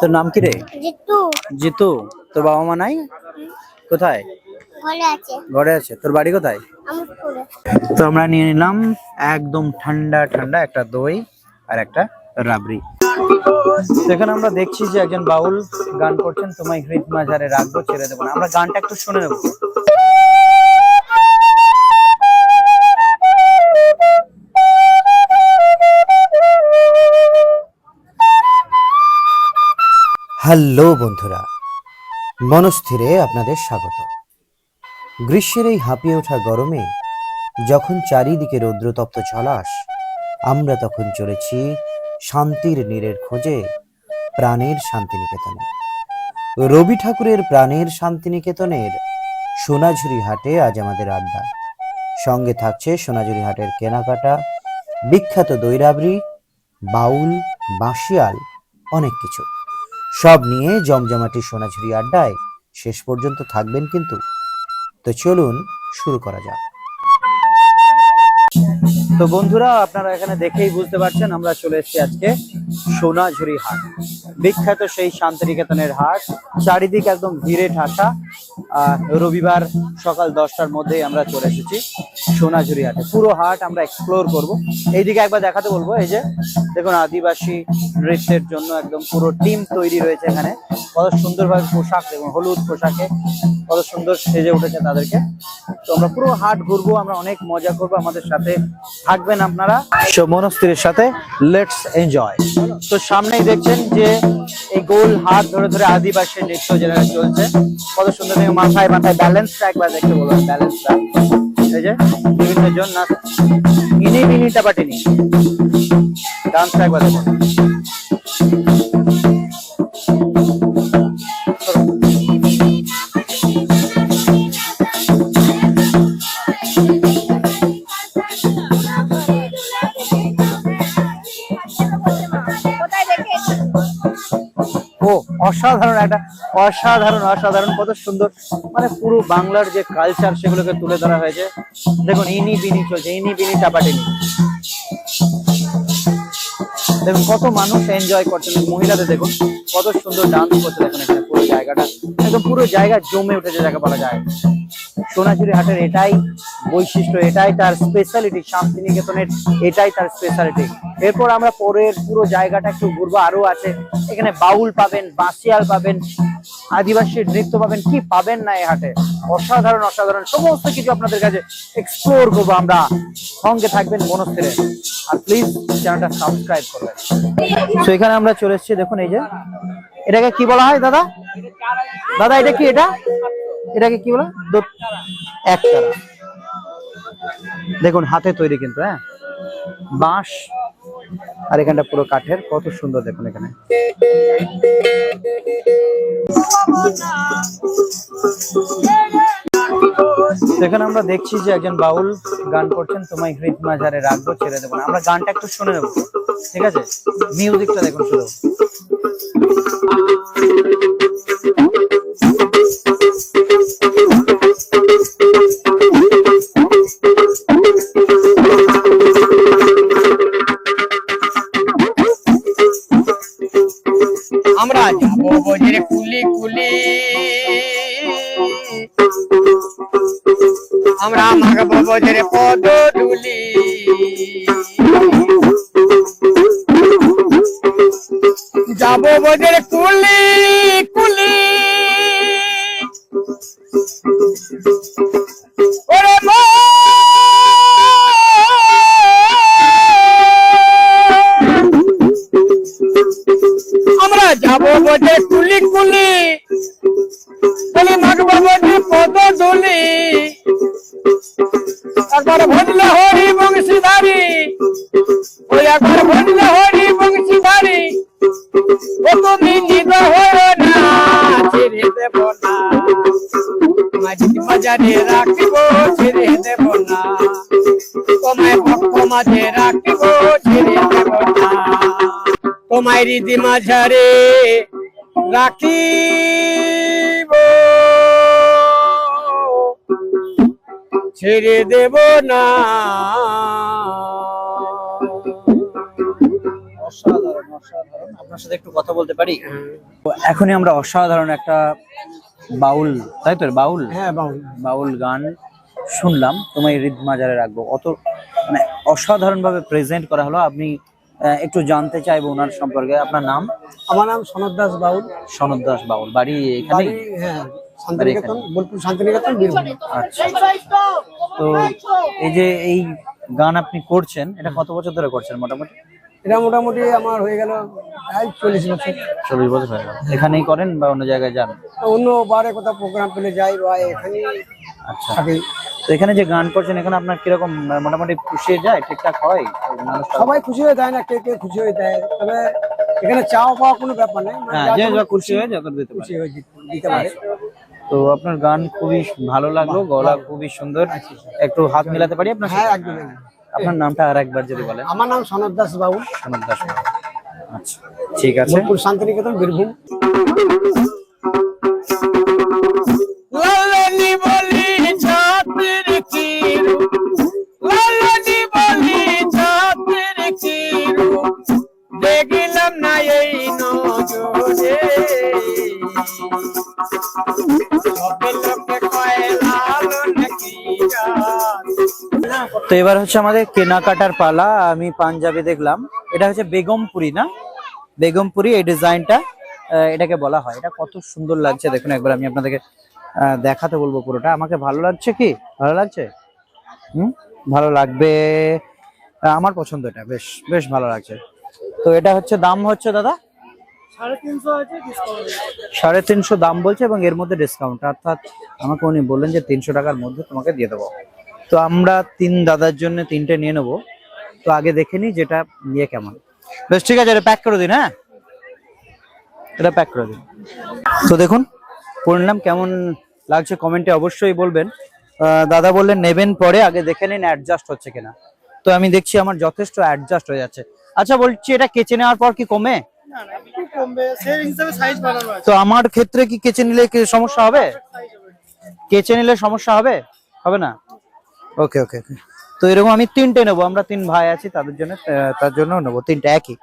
তোর নাম কি রে? জিতু। জিতু। তোর বাবা মা নাই? কোথায়? ঘরে আছে। ঘরে আছে। তোর বাড়ি কোথায়? তো আমরা নিয়ে নিলাম একদম ঠান্ডা ঠান্ডা একটা দই আর একটা রাবড়ি। তো এখানে আমরা দেখছি যে একজন বাউল গান করছেন তোমায় হৃদ মাঝারে রাখব ছেড়ে দেবো না। আমরা গানটা একটু শুনে নেব। হ্যালো বন্ধুরা, মনস্থিরে আপনাদের স্বাগত। গ্রীষ্মের এই হাঁপিয়ে ওঠা গরমে যখন চারিদিকে রৌদ্রতপ্ত ছলাস আমরা তখন চলেছি শান্তির নীরের খোঁজে, প্রাণের শান্তিনিকেতনে। রবি ঠাকুরের প্রাণের শান্তিনিকেতনের সোনাঝুরি হাটে আজ আমাদের আড্ডা। সঙ্গে থাকছে সোনাঝুরি হাটের কেনাকাটা, বিখ্যাত দৈরাবরি বাউল, বাঁশিয়াল, অনেক কিছু। সব নিয়ে জমজমাটি সোনাঝুরি আড্ডায় শেষ পর্যন্ত থাকবেন কিন্তু। তো চলুন শুরু করা যাক। তো বন্ধুরা, আপনারা এখানে দেখেই বুঝতে পারছেন, আমরা চলে এসেছি আজকে সোনাঝুরি হাট। বিখ্যাত সেই শান্তিনিকেতনের হাট, চারিদিক একদম ভিড়ে ঠাসা। রবিবার সকাল দশটার মধ্যেই আমরা চলে এসেছি সোনাঝুরি হাটে। পুরো হাট আমরা এক্সপ্লোর করব। এইদিকে একবার দেখাতে বলব, এই যে, দেখুন, আদিবাসী নৃত্যের জন্য একদম পুরো টিম তৈরি রয়েছে এখানে। কত সুন্দরভাবে পোশাক, দেখুন, হলুদ পোশাকে কত সুন্দর সেজে উঠেছে তাদেরকে। তো আমরা পুরো হাট ঘুরবো, আমরা অনেক মজা করব, আমাদের সাথে থাকবেন আপনারা। মনস্থিরের সাথে লেটস এনজয় তো সামনেই দেখছেন যে এই গোল হাত ধরে ধরে আদিবাসী নৃত্য যেটা চলছে, কত সুন্দর মাথায় মাথায় ব্যালেন্সটা একবার দেখতে বলবেন ব্যালেন্সটা এই বিভিন্ন ইনি বিনি টাপাটিনি ডান্সটা একবার দেখুন। অসাধারণ অসাধারণ, কত সুন্দর। মানে পুরো বাংলার যে কালচার সেগুলোকে তুলে ধরা হয়েছে। দেখুন, ইনি বিনি চলছে, ইনি বিনি টাপাটিনি দেখুন, কত মানুষ এনজয় করছেন মহিলাদের দেখুন, কত সুন্দর ডান্স করছে। দেখুন, এখানে পুরো জায়গাটা। একদম পুরো জায়গা জমে উঠেছে, যাকে বলা যায়। সোনাঝুরি হাটের এটাই বৈশিষ্ট্য, এটাই তার স্পেশালিটি শান্তিনিকেতনের এটাই তার স্পেশালিটি এরপর আমরা পরের পুরো জায়গাটা একটু ঘুরবো। আরও আছে। এখানে বাউল পাবেন, বাঁশিয়াল পাবেন আদিবাসী নৃত্য পাবেন কি পাবেন না এই হাটে? অসাধারণ অসাধারণ সমস্ত কিছু আপনাদের কাছে এক্সপ্লোর করব আমরা। সঙ্গে থাকবেন মনস্থিরে। আর প্লিজ চ্যানেলটা সাবস্ক্রাইব করবেন। তো এখানে আমরা চলে এসেছি, দেখুন এই যে। এটাকে কি বলা হয় দাদা? দাদা, এটা কি এটা? এটাকে কি বলা? একতারা। দেখুন, হাতে তৈরি কিন্তু হ্যাঁ? বাঁশ আর এখানটা পুরো কাঠের, কত সুন্দর দেখুন এখানে। এখানে আমরা দেখছি যে একজন বাউল গান করছেন, তোমায় হৃদ মাঝারে রাখব, ছেড়ে দেবো আমরা গানটা একটু শুনে নেব। ঠিক আছে? মিউজিকটা দেখুন শুধু। বজরে যাব বজরে মাঝে রাখিব ছেড়ে দেব না। তোমায় মাঝারে রাখিব। ছেড়ে দেব না। অসাধারণ অসাধারণ। আপনার সাথে একটু কথা বলতে পারি? এখনই আমরা অসাধারণ একটা বাউল তাই তো? বাউল? হ্যাঁ বাউল। বাউল গান শুনলাম তোমায় হৃদ মাজারে রাখব। অত মানে অসাধারণ ভাবে প্রেজেন্ট করা হলো। আপনি আহ, একটু জানতে চাইব ওনার সম্পর্কে। আপনার নাম? আমার নাম সনদ দাস বাউল। সনদ দাস বাউল। বাড়ি এখানে হ্যাঁ শান্তিনিকেতন বোলপুর শান্তিনিকেতন বীরভূম। আচ্ছা। তো এই যে এই গান আপনি করছেন এটা কত বছর ধরে করছেন মোটামুটি? এটা মোটামুটি আমার হয়ে গেল প্রায় চল্লিশ বছর। চল্লিশ বছর হয়ে গেল। এখানেই করেন বা অন্য জায়গায় যান? অন্য বারে কোথাও প্রোগ্রাম পেলে যাই বা এখানে আচ্ছা। তো এখানে যে গান করছেন এখানে আপনার কীরকম আহ, মোটামুটি পুষিয়ে যায়? ঠিকঠাক হয়? সবাই খুশি হয়ে দেয় না কে কে খুশি হয়ে দেয় তবে এখানে চাওয়া পাওয়া কোনো ব্যাপার নেই। মানে হ্যাঁ যে যা খুশি হয়ে যত দিতে খুশি হয়ে দিতে- পারে। তো আপনার গান খুবই ভালো লাগল গলা খুবই সুন্দর। একটু হাত মিলাতে পারি আপনার হ্যাঁ একদম। আপনার নামটা আর একবার যদি বলেন। আমার নাম সনদ দাস বাবু। সনদ দাস আচ্ছা ঠিক আছে। শান্তিনিকেতন বীরভূম। এবার হচ্ছে আমাদের কেনাকাটার পালা, আমি পাঞ্জাবি দেখলাম। এটা হচ্ছে বেগমপুরি, না? বেগমপুরি, এই ডিজাইনটা এটাকে বলা হয়। এটা কত সুন্দর লাগছে। দেখুন, একবার আমি আপনাদেরকে দেখাতে বলব পুরোটা। আমাকে ভালো লাগছে কি? ভালো লাগছে? হুম? ভালো লাগবে। আমার পছন্দ এটা। বেশ বেশ ভালো লাগছে। তো এটা হচ্ছে দাম হচ্ছে দাদা? সাড়ে তিনশো দাম বলছে এবং এর মধ্যে ডিসকাউন্ট অর্থাৎ আমাকে উনি বললেন যে তিনশো টাকার মধ্যে তোমাকে দিয়ে দেবো। তো আমরা তিন দাদার জন্য তিনটে নিয়ে নেব। তো আগে দেখে নিই যেটা নিয়ে কেমন। বেশ ঠিক আছে এটা প্যাক করে দিন হ্যাঁ? এটা প্যাক করে দিন। তো দেখুন পড়লাম কেমন লাগছে কমেন্টে অবশ্যই বলবেন। দাদা বললেন নেবেন পরে আগে দেখে নিন অ্যাডজাস্ট হচ্ছে কিনা। তো আমি দেখছি আমার যথেষ্ট অ্যাডজাস্ট হয়ে যাচ্ছে। আচ্ছা বলছি এটা কেচে নেওয়ার পর কি কমে? তো আমার ক্ষেত্রে কি কেচে নিলে কি সমস্যা হবে। কেচে নিলে সমস্যা হবে? হবে না? ওকে ওকে ওকে তো এরকম আমি তিনটে নেব আমরা তিন ভাই আছি তাদের জন্য তার জন্য নেব তিনটে একই।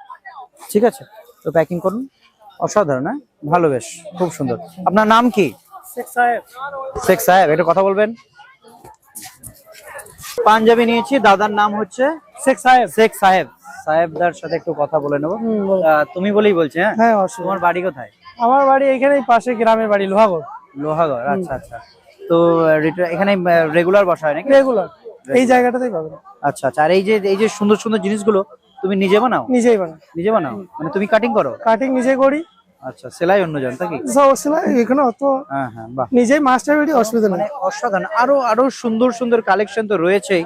ঠিক আছে? তো প্যাকিং করুন। অসাধারণ হ্যাঁ? ভালো বেশ খুব সুন্দর। আপনার নাম কি? শেখ সাহেব। এটা কথা বলবেন? পাঞ্জাবি নিয়েছি দাদার নাম হচ্ছে শেখ সাহেব। শেখ সাহেব। সাহেবদার সাথে একটু কথা বলে নেব। তুমি বলেই বলছি হ্যাঁ? হ্যাঁ তোমার বাড়ি কোথায়? আমার বাড়ি এখানেই পাশে গ্রামের বাড়ি লোহাগড়। লোহাগড় আচ্ছা আচ্ছা। তো এখানে রেগুলার বসা হয় নাকি? রেগুলার এই জায়গাটাতেই পাবেন আচ্ছা আচ্ছা আর এই যে এই যে সুন্দর সুন্দর জিনিসগুলো তুমি নিজে বানাও? নিজেই বানাও নিজে বানাও? মানে তুমি কাটিং করো? কাটিং নিজে করি। আচ্ছা সেলাই নাকি? সেলাই এখানে অত হ্যাঁ হ্যাঁ বাহ। নিজেই মাস্টার অসুবিধা মানে নেই অসাধারণ। আরও আরও সুন্দর সুন্দর কালেকশন তো রয়েছেই।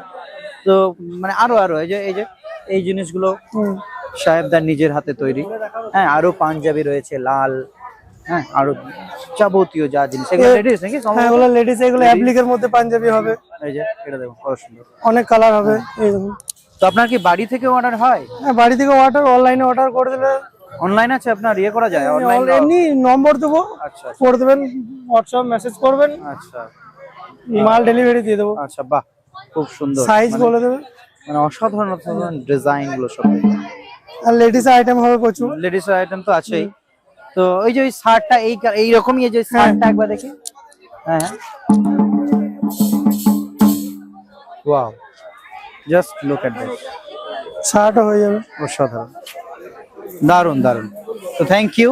তো মানে আরও আরও এই যে এই যে এই জিনিসগুলো। সাহেবদার নিজের হাতে তৈরি। হ্যাঁ আরও পাঞ্জাবি রয়েছে লাল হ্যাঁ আরও যাবতীয় যা জিনিস এগুলো নাকি? হ্যাঁ এগুলো লেডিস এগুলো অ্যাপ্লিকের মধ্যে পাঞ্জাবি হবে। এই যে এটা দেখুন কত সুন্দর। অনেক কালার হবে এই দেখুন। তো আপনার কি বাড়ি থেকে অর্ডার হয়? হ্যাঁ বাড়ি থেকে অর্ডার অনলাইনে অর্ডার করে দিলে অনলাইন আছে আপনার? ইয়ে করা যায় অনলাইন এমনি নম্বর দেবো আচ্ছা করে দেবেন হোয়াটসঅ্যাপ মেসেজ করবেন আচ্ছা। মাল ডেলিভারি দিয়ে দেবো। আচ্ছা বাহ খুব সুন্দর। সাইজ মানে- বলে দেবে। মানে অসাধারণ অসাধারণ ডিজাইনগুলো সব। আর লেডিস আইটেম হবে প্রচুর। লেডিস আইটেম তো আছেই। তো ওই যে ওই শার্টটা এই এই রকমই এই যে শার্টটা একবার দেখি। হ্যাঁ হ্যাঁ। Wow just look at this শার্টও হয়ে যাবে। অসাধারণ। দারুণ দারুণ তো থ্যাংক ইউ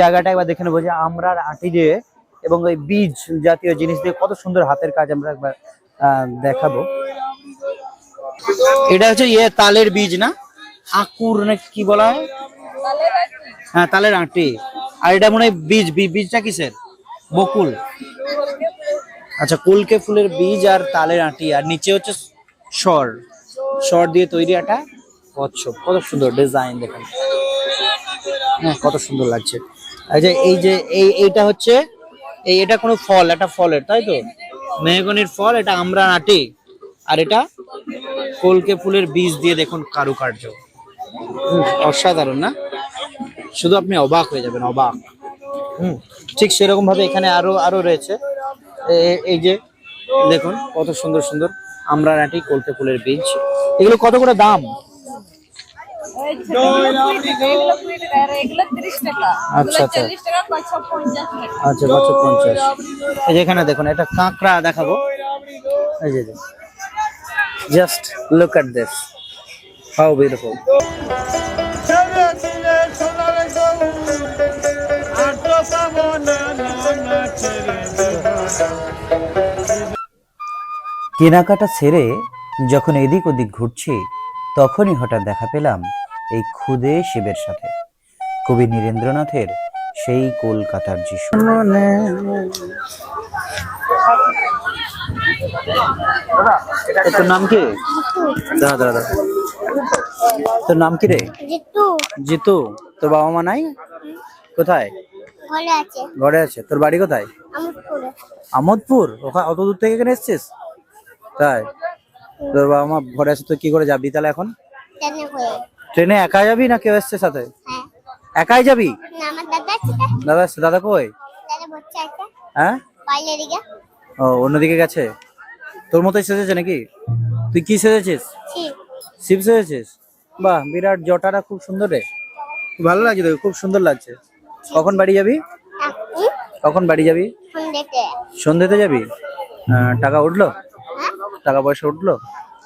জায়গাটা একবার দেখে নেব যে আমরা আটি দিয়ে এবং ওই বীজ জাতীয় জিনিস দিয়ে কত সুন্দর হাতের কাজ আমরা একবার দেখাবো। এটা হচ্ছে ইয়ে তালের বীজ না? আকুর না কি বলা হয়? হ্যাঁ তালের আঁটি। আর এটা মনে হয় বীজ বীজটা কিসের? বকুল। আচ্ছা কলকে ফুলের বীজ আর তালের আঁটি, আর নিচে হচ্ছে সর সর দিয়ে তৈরি একটা কচ্ছপ। কত সুন্দর ডিজাইন দেখেন। হ্যাঁ কত সুন্দর লাগছে। যে, এই যে, এই, এইটা হচ্ছে, এই, এটা কোনো ফল একটা ফলের, তাই তো? মেহগনির ফল, এটা আমরা আটি আর এটা কলকে ফুলের বীজ দিয়ে দেখুন কারুকার্য। অসাধারণ না? শুধু আপনি অবাক হয়ে যাবেন, অবাক। হুম, ঠিক সেরকম ভাবে এখানে আরও আরও রয়েছে। এই যে, দেখুন কত সুন্দর সুন্দর আমরা নাটি, কলকে ফুলের বীজ। এগুলো কত করে দাম? আচ্ছা, আচ্ছা। আচ্ছা বছর পঞ্চাশ। এই যে এখানে দেখুন একটা কাঁকড়া দেখাবো। এই যে just look at this how beautiful কেনাকাটা ছেড়ে যখন এদিক ওদিক ঘুরছি তখনই হঠাৎ দেখা পেলাম এই ক্ষুদে শিবের সাথে। কবি নীরেন্দ্রনাথের সেই কলকাতার যিশু। তোর নাম কি? দাদা দাদা তোর নাম কি রে? জিতু। জিতু। তোর বাবা মা নাই? কোথায়? ঘরে আছে। তোর বাড়ি কোথায়? আমোদপুর। ওখানে অত দূর থেকে এখানে এসছিস? তাই? তোর বাবা মা ঘরে আছে তুই কি করে যাবি তাহলে এখন? ট্রেনে একা যাবি না কেউ এসছে সাথে? হ্যাঁ। একাই যাবি? দাদা দাদা এসছে, দাদা কই? হ্যাঁ? ও অন্যদিকে গেছে? তোর মতোই সেজেছে নাকি? তুই কি সেজেছিস? শিব সেজেছিস? বাহ বিরাট জটাটা খুব সুন্দর রে। ভালো লাগছে তোকে খুব সুন্দর লাগছে। কখন বাড়ি যাবি? কখন বাড়ি যাবি? সন্ধ্যেতে। যাবি? টাকা উঠল? হ্যাঁ। টাকা পয়সা উঠল?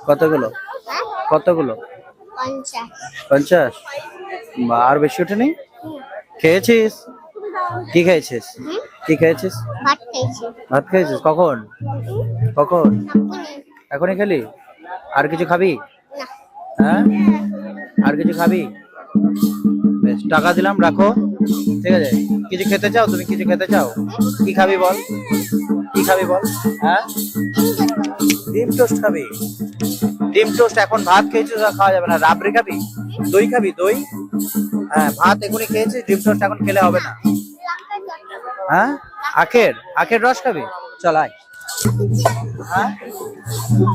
কতগুলো? হ্যাঁ। কতগুলো? পঞ্চাশ। আর বেশি ওঠেনি খেয়েছিস? কি খেয়েছিস? কি খেয়েছিস? ভাত খেয়েছিস? কখন? কখন? এখনই। খেলি? আর কিছু খাবি? হ্যাঁ? আর কিছু খাবি? বেশ টাকা দিলাম রাখো। ঠিক আছে? কিছু খেতে চাও? তুমি কিছু খেতে চাও? কি খাবি বল? কি খাবি বল? হ্যাঁ? ডিম টোস্ট খাবি? ডিম টোস্ট এখন ভাত খেয়েছিস খাওয়া যাবে না। রাবড়ি খাবি? দই খাবি? দই? হ্যাঁ ভাত এখনই খেয়েছিস, ডিম টোস্ট এখন খেলে হবে না। হ্যাঁ? আখের? আখের রস খাবি? চল, আয়। হ্যাঁ?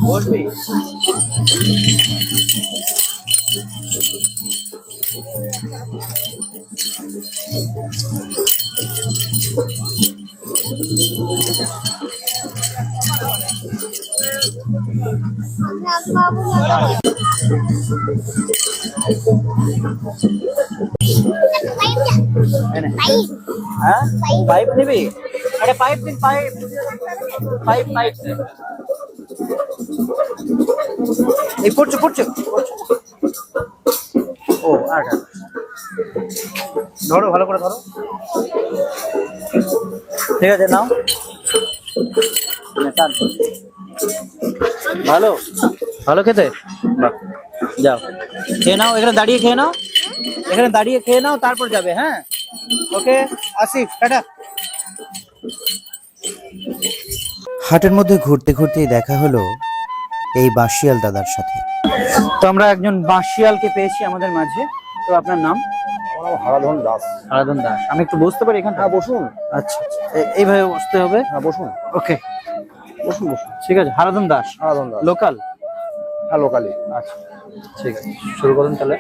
বসবি। হ্যাঁ পাইপ নিবি আরে পাইপ দিন পাইপ পাইপ পাইপ। এই পড়ছো পড়ছো। ও আট। ধরো, ভালো করে ধরো ঠিক আছে, নাও টান। ভালো? ভালো খেতে? যাও। খেয়ে নাও এখানে দাঁড়িয়ে খেয়ে নাও। এখানে দাঁড়িয়ে খেয়ে নাও তারপর যাবে হ্যাঁ? Okay Asif tata. হাটের মধ্যে ঘুরতে ঘুরতে দেখা হলো এই বাঁশিয়াল দাদার সাথে। তো আমরা একজন বাঁশিয়ালকে পেয়েছি আমাদের মাঝে। তো আপনার নাম? হারাধন দাস। হারাধন দাস। আমি একটু বসতে পারি এখানে হ্যাঁ বসুন। আচ্ছা আচ্ছা। এ- এইভাবে বসতে হবে? হ্যাঁ বসুন। ওকে। বসুন বসুন। ঠিক আছে হারাধন দাস। হারাধন দাস। লোকাল? হ্যাঁ লোকালি আচ্ছা ঠিক আছে শুরু করুন তাহলে।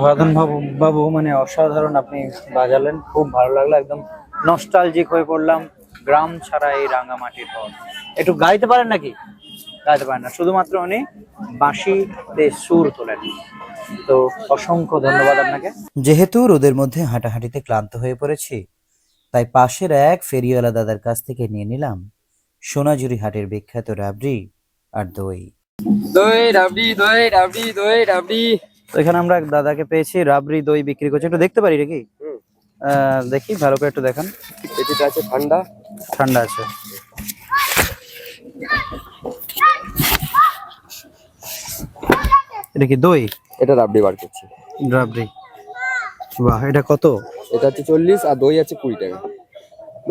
তো বাবু বাবু মানে অসাধারণ আপনি বাজালেন। খুব ভালো লাগল একদম নস্টালজিক হয়ে পড়লাম গ্রাম ছাড়া এই রাঙামাটির পথ। একটু গাইতে পারেন নাকি? গাইতে পারেন না শুধুমাত্র উনি বাঁশিতে সুর তোলেন। তো অসংখ্য ধন্যবাদ আপনাকে। যেহেতু রোদের মধ্যে হাঁটাহাঁটিতে ক্লান্ত হয়ে পড়েছি তাই পাশের এক ফেরিওয়ালা দাদার কাছ থেকে নিয়ে নিলাম সোনাঝুরি হাটের বিখ্যাত রাবড়ি আর দই। দই রাবড়ি দই রাবড়ি দই রাবড়ি। তো এখানে আমরা এক দাদাকে পেয়েছি রাবড়ি দই বিক্রি করছে। একটু দেখতে পারি নাকি? দেখি ভালো করে একটু দেখান। এটিটা আছে ঠান্ডা। ঠান্ডা আছে। এটা কি দই? এটা রাবড়ি বার করছি। রাবড়ি। বাহ এটা কত? এটা হচ্ছে চল্লিশ আর দই আছে কুড়ি টাকা।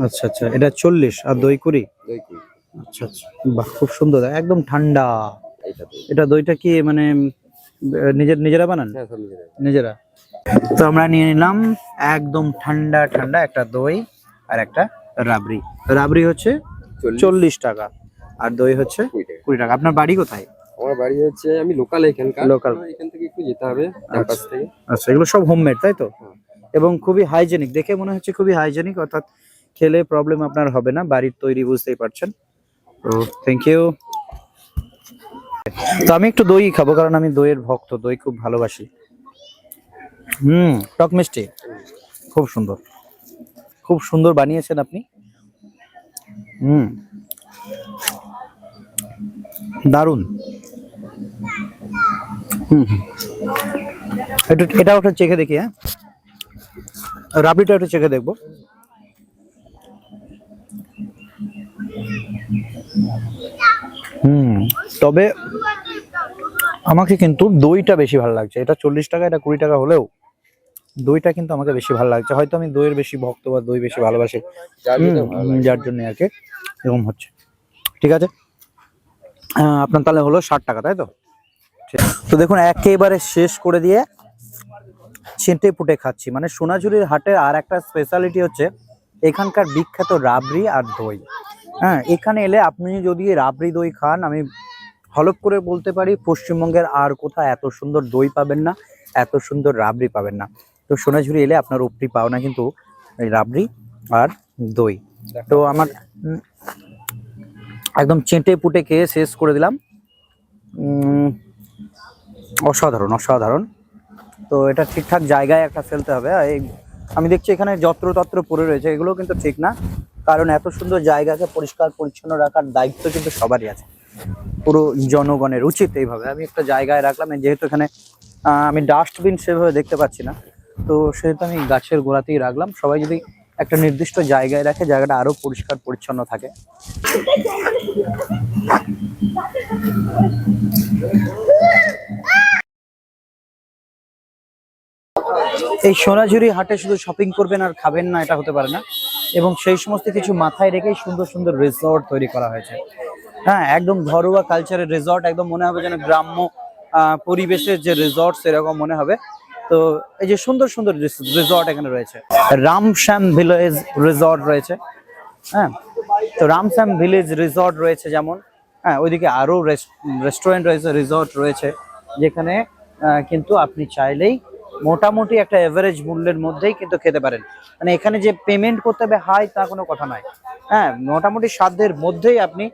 আচ্ছা আচ্ছা এটা চল্লিশ আর দই কুড়ি? দই কুড়ি। আচ্ছা আচ্ছা বাহ খুব সুন্দর একদম ঠান্ডা। এটা দইটা কি মানে নিজের নিজেরা বানান? হ্যাঁ নিজেরা। তো আমরা নিয়ে নিলাম একদম ঠান্ডা ঠান্ডা একটা দই আর একটা রাবড়ি। রাবড়ি হচ্ছে চল্লিশ। টাকা আর দই হচ্ছে কুড়ি টাকা। আপনার বাড়ি কোথায়? আমার বাড়ি হচ্ছে আমি লোকাল এখানকার। আমার এখান থেকে একটু যেতে হবে ক্যাম্পাস থেকে। আচ্ছা এগুলো সব হোমমেড তাই তো? হ্যাঁ। এবং খুবই হাইজেনিক দেখে মনে হচ্ছে খুবই হাইজেনিক অর্থাৎ খেলে প্রবলেম আপনার হবে না বাড়ির তৈরি বুঝতেই পারছেন। তো থ্যাংক ইউ তো আমি একটু দই খাব, কারণ আমি দইয়ের ভক্ত, দই খুব ভালোবাসি। হুম, টক মিষ্টি। খুব সুন্দর। খুব সুন্দর বানিয়েছেন আপনি। হুম। দারুণ। হুম একটু, এটা ওটা চেখে দেখি হ্যাঁ? রাবড়িটা একটু চেখে দেখব। হুম তবে আমাকে কিন্তু দইটা বেশি ভালো লাগছে। এটা চল্লিশ টাকা এটা কুড়ি টাকা হলেও দইটা কিন্তু আমাকে বেশি ভালো লাগছে। হয়তো আমি দইয়ের বেশি ভক্ত বা দই বেশি ভালোবাসি। যার জন্য আর কি এরকম হচ্ছে। ঠিক আছে? আপনার তাহলে হলো ষাট টাকা তাই তো? তো দেখুন একেবারে শেষ করে দিয়ে ছেঁটে পুটে খাচ্ছি। মানে সোনাঝুরির হাটের আর একটা স্পেশালিটি হচ্ছে এখানকার বিখ্যাত রাবড়ি আর দই। হ্যাঁ এখানে এলে আপনি যদি রাবড়ি দই খান, আমি হলপ করে বলতে পারি, পশ্চিমবঙ্গের আর কোথাও এত সুন্দর দই পাবেন না, এত সুন্দর রাবড়ি পাবেন না। তো সোনাঝুরি এলে আপনার উপরি পাওনা কিন্তু রাবড়ি আর দই। তো আমার একদম চেটে পুটে খেয়ে শেষ করে দিলাম। অসাধারণ অসাধারণ। তো এটা ঠিকঠাক জায়গায় একটা ফেলতে হবে। আমি দেখছি এখানে যত্রতত্র পড়ে রয়েছে এগুলো কিন্তু ঠিক না। কারণ এত সুন্দর জায়গাকে পরিষ্কার পরিচ্ছন্ন রাখার দায়িত্ব কিন্তু সবারই আছে। পুরো জনগণের উচিত এইভাবে। আমি একটা জায়গায় রাখলাম যেহেতু এখানে আমি ডাস্টবিন সেভাবে দেখতে পাচ্ছি না। তো সেহেতু আমি গাছের গোড়াতেই রাখলাম। সবাই যদি একটা নির্দিষ্ট জায়গায় রাখে, জায়গাটা আরও পরিষ্কার পরিচ্ছন্ন থাকে। এই সোনাঝুরি হাটে শুধু শপিং করবেন আর খাবেন না, এটা হতে পারে না। এবং সেই সমস্ত কিছু মাথায় রেখেই সুন্দর সুন্দর রিসর্ট তৈরি করা হয়েছে। হ্যাঁ একদম ঘরোয়া কালচারের রিসর্ট একদম মনে হবে যেন গ্রাম্য পরিবেশের যে রিসর্ট সেরকম মনে হবে। তো এই যে সুন্দর সুন্দর রিসর্ট এখানে রয়েছে। রামশ্যাম ভিলেজ রিসর্ট রয়েছে। হ্যাঁ তো রামশ্যাম ভিলেজ রিসর্ট রয়েছে যেমন। হ্যাঁ ওইদিকে আরও রেস্টুরেন্ট রয়েছে রিসর্ট রয়েছে। যেখানে কিন্তু আপনি চাইলেই মোটামুটি একটা এভারেজ মূল্যের মধ্যেই কিন্তু খেতে পারেন। মানে এখানে যে পেমেন্ট করতে হবে হাই তা কোনো কথা নয়। হ্যাঁ মোটামুটি সাধ্যের মধ্যেই আপনি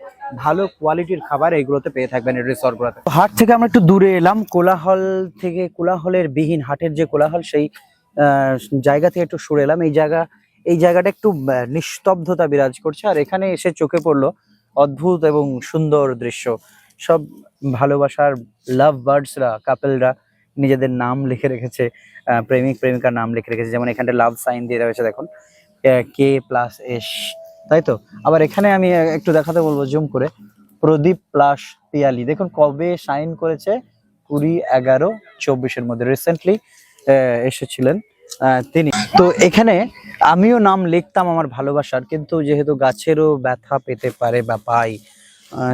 ভালো কোয়ালিটির খাবার এইগুলোতে পেয়ে থাকবেন রিসর্টগুলোতে হাট থেকে আমরা একটু দূরে এলাম, কোলাহল থেকে, কোলাহলের বিহীন হাটের যে কোলাহল সেই জায়গা থেকে একটু সরে এলাম। এই জায়গা, এই জায়গাটা একটু নিস্তব্ধতা বিরাজ করছে। আর এখানে এসে চোখে পড়ল অদ্ভুত এবং সুন্দর দৃশ্য। সব ভালোবাসার লাভ বার্ডসরা কাপেলরা নিজেদের নাম লিখে রেখেছে প্রেমিক, প্রেমিকার নাম লিখে রেখেছে, যেমন এখানটা লাভ সাইন দিয়ে রয়েছে দেখুন। কে প্লাস এস তাই তো? আবার এখানে আমি একটু দেখাতে বলব জুম করে। প্রদীপ প্লাস পিয়ালি, দেখুন কবে সাইন করেছে? কুড়ি, এগারো, চব্বিশের মধ্যে। রিসেন্টলি এসেছিলেন তিনি। তো এখানে আমিও নাম লিখতাম আমার ভালোবাসার, কিন্তু যেহেতু গাছেরও ব্যথা পেতে পারে বা পাই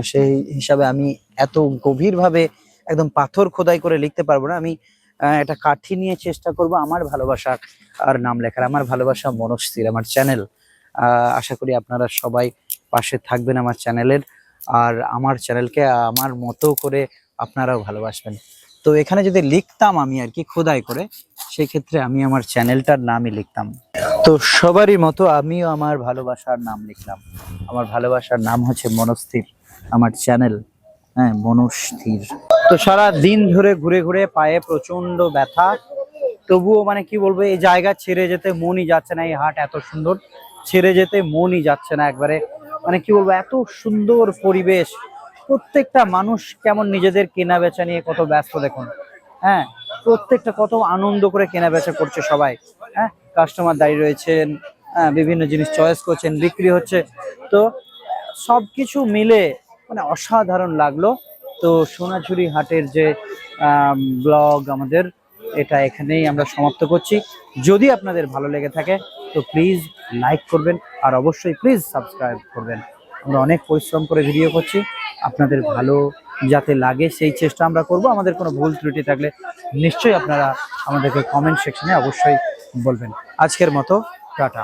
সেই হিসাবে আমি এত গভীরভাবে একদম পাথর খোদাই করে লিখতে পারব না। আমি একটা কাঠি নিয়ে চেষ্টা করব আমার ভালোবাসা আর নাম লেখার। আমার ভালোবাসা মনস্থির আমার চ্যানেল। আশা করি আপনারা সবাই পাশে থাকবেন আমার চ্যানেলের। আর আমার চ্যানেলকে আমার মতো করে আপনারাও ভালোবাসবেন। তো এখানে যদি লিখতাম আমি আর কি খোদাই করে, সেক্ষেত্রে আমি আমার চ্যানেলটার নামই লিখতাম। তো সবারই মতো আমিও আমার ভালোবাসার নাম লিখলাম। আমার ভালোবাসার নাম হচ্ছে মনস্থির আমার চ্যানেল। হ্যাঁ মনস্থির। তো সারা দিন ধরে ঘুরে ঘুরে পায়ে প্রচণ্ড ব্যথা। তবুও মানে কি বলব এই জায়গা ছেড়ে যেতে মনই যাচ্ছে না এই হাট এত সুন্দর। ছেড়ে যেতে মনই যাচ্ছে না একবারে। মানে কি বলব এত সুন্দর পরিবেশ। প্রত্যেকটা মানুষ কেমন নিজেদের কেনা বেচা নিয়ে কত ব্যস্ত দেখুন। হ্যাঁ প্রত্যেকটা কত আনন্দ করে কেনা বেচা করছে সবাই। হ্যাঁ কাস্টমার দাঁড়িয়ে রয়েছেন হ্যাঁ, বিভিন্ন জিনিস চয়েস করছেন বিক্রি হচ্ছে। তো সবকিছু মিলে মানে অসাধারণ লাগল। তো সোনাঝুরি হাটের যে ব্লগ আমাদের, এটা এখানেই আমরা সমাপ্ত করছি। যদি আপনাদের ভালো লেগে থাকে, তো প্লিজ লাইক করবেন, আর অবশ্যই প্লিজ সাবস্ক্রাইব করবেন। আমরা অনেক পরিশ্রম করে ভিডিও করছি। আপনাদের ভালো যাতে লাগে, সেই চেষ্টা আমরা করব। আমাদের কোনো ভুল ত্রুটি থাকলে নিশ্চয়ই আপনারা আমাদেরকে কমেন্ট সেকশনে অবশ্যই বলবেন। আজকের মতো, টাটা।